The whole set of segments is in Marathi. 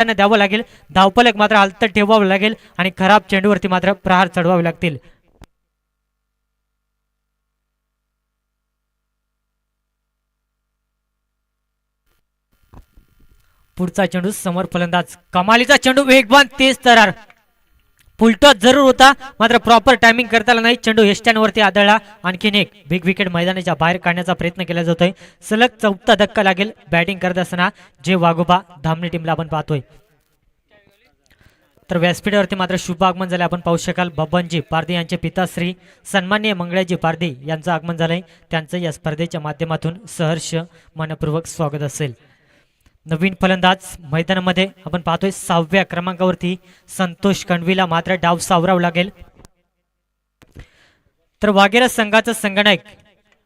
त्यांना द्यावं लागेल. धावपलक मात्र आलत ठेवावं लागेल आणि खराब चेंडूवरती मात्र प्रहार चढवावे लागतील. पुढचा चेंडू समोर फलंदाज. कमालीचा चेंडू वेगवान तेज तरार. फुलटॉस जरूर होता मात्र प्रॉपर टायमिंग करताना नाही. चेंडू यष्ट्यांवरती आदळला. आणखीन एक बिग विकेट मैदानाच्या बाहेर काढण्याचा प्रयत्न केला जातोय. सलग चौथा धक्का लागेल बॅटिंग करत असताना जे वाघोबा धामणी टीमला आपण पाहतोय. तर व्यासपीठावरती मात्र शुभ आगमन झाले आपण पाहू शकाल बबनजी पारधी यांचे पिताश्री सन्मान्य मंगळ्याजी पारधी यांचं आगमन झालंय. त्यांचं या स्पर्धेच्या माध्यमातून सहर्ष मनपूर्वक स्वागत असेल. नवीन फलंदाज मैदानामध्ये आपण पाहतोय सहाव्या क्रमांकावरती संतोष कणवीला मात्र डाव सावरावं लागेल. तर वाघेरा संघाचा संगणक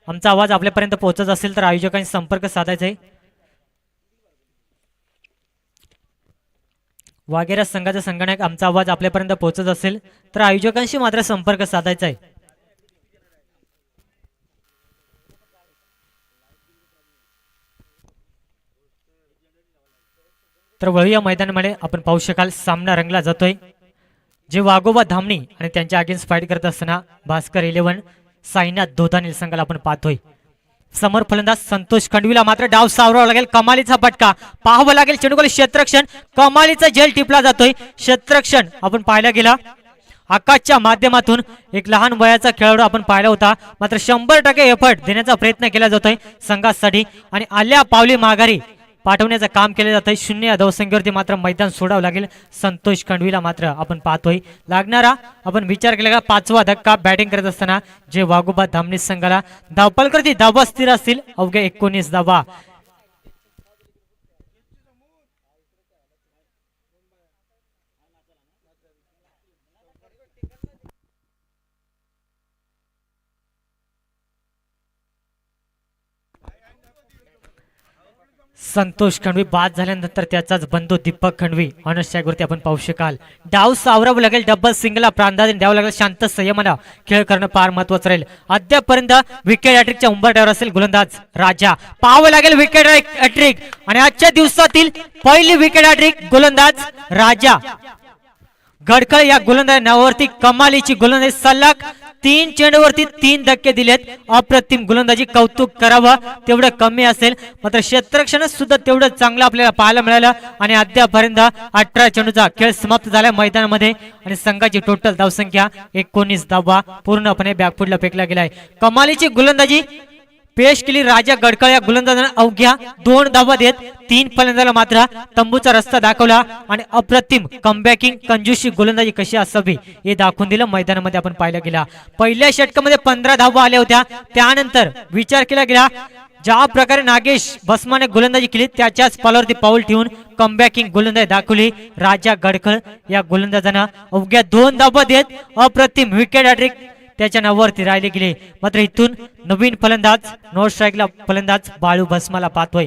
आमचा आवाज आपल्यापर्यंत पोहोचत असेल तर आयोजकांशी संपर्क साधायचा आहे. वाघेरा संघाचा संगणक आमचा आवाज आपल्यापर्यंत पोहोचत असेल तर आयोजकांशी मात्र संपर्क साधायचा आहे. तर वळूया मैदानामध्ये. आपण पाहू शकाल सामना रंगला जातोय. जे वाघोबा धामणी आणि त्यांच्या अगेन्स्ट फाईट करत असताना भास्कर इलेव्हन साईनाथ धोतानील संघाला आपण पाहतोय. समोर फलंदाज संतोष खंडवीला मात्र डाव सावरावा लागेल. कमालीचा फटका पाहावं लागेल. चेंडूगोल क्षेत्रक्षण कमालीचा जेल टिपला जातोय. क्षेत्रक्षण आपण पाहायला गेला. आकाशच्या माध्यमातून एक लहान वयाचा खेळाडू आपण पाहिला होता. मात्र शंभर टक्के एफर्ट देण्याचा प्रयत्न केला जातोय संघासाठी. आणि आल्या पावली माघारी पाठवण्याचं काम केलं जात आहे. शून्य धावसंख्येवरती मात्र मैदान सोडावं लागेल. संतोष खंडवीला मात्र आपण पाहतोय. लागणारा आपण विचार केला का पाचवा धक्का बॅटिंग करत असताना जे वाघोबा धामणी संघाला धावपालकरती धावा स्थिर असतील. अवघ्या एकोणीस धावा. संतोष खंडवी बाद झाल्यानंतर त्याचाच बंधू दीपक खंडवी. ऑनर्स आपण पाहू शकाल. डाव सावरावं लागेल डबल सिंगला प्रांदाने द्यावं लागेल. शांत संयमाला खेळ करणं फार महत्वाचं राहील. अद्यापर्यंत विकेट अॅट्रिकच्या उंबरट्यावर असेल गोलंदाज राजा. पाहावं लागेल विकेट अॅट्रिक आणि आजच्या दिवसातील पहिली विकेट अॅट्रिक गोलंदाज राजा. गडकळ या गोलंदाज नावावरती कमालीची गोलंदाज सलग तीन चेंडूवरती तीन धक्के दिलेत. अप्रतिम गोलंदाजी कौतुक करावं तेवढं कमी असेल. मात्र क्षेत्रक्षण सुद्धा तेवढं चांगलं आपल्याला पाहायला मिळालं. आणि अद्यापर्यंत अठरा चेंडूचा खेळ समाप्त झाला मैदानामध्ये. आणि संघाची टोटल धावसंख्या एकोणीस धावा. पूर्णपणे बॅकफुटला फेकला गेलाय. कमालीची गोलंदाजी. पेश केली राजा गडकळ. या गोलंदाजाने अवघ्या दोन धावा देत. तीन फलंदाला मात्र तंबूचा रस्ता दाखवला आणि अप्रतिम कमबॅकिंग कंजूशी गोलंदाजी कशी असावी हे दाखवून दिलं मैदानामध्ये आपण पाहिलं गेला. पहिल्या षटकामध्ये पंधरा धावा आल्या होत्या. त्यानंतर विचार केला गेला ज्या प्रकारे नागेश भस्माने गोलंदाजी केली त्याच्याच पालावरती पाऊल ठेवून कमबॅकिंग गोलंदाजी दाखवली. राजा गडखळ या गोलंदाजानं अवघ्या दोन धावा देत अप्रतिम विकेट हॅट्रिक त्याच्या नावावरती राहिले गेले. मात्र इथून नवीन फलंदाज नॉर्थ स्ट्राईकला फलंदाज बाळू भस्माला पाहतोय.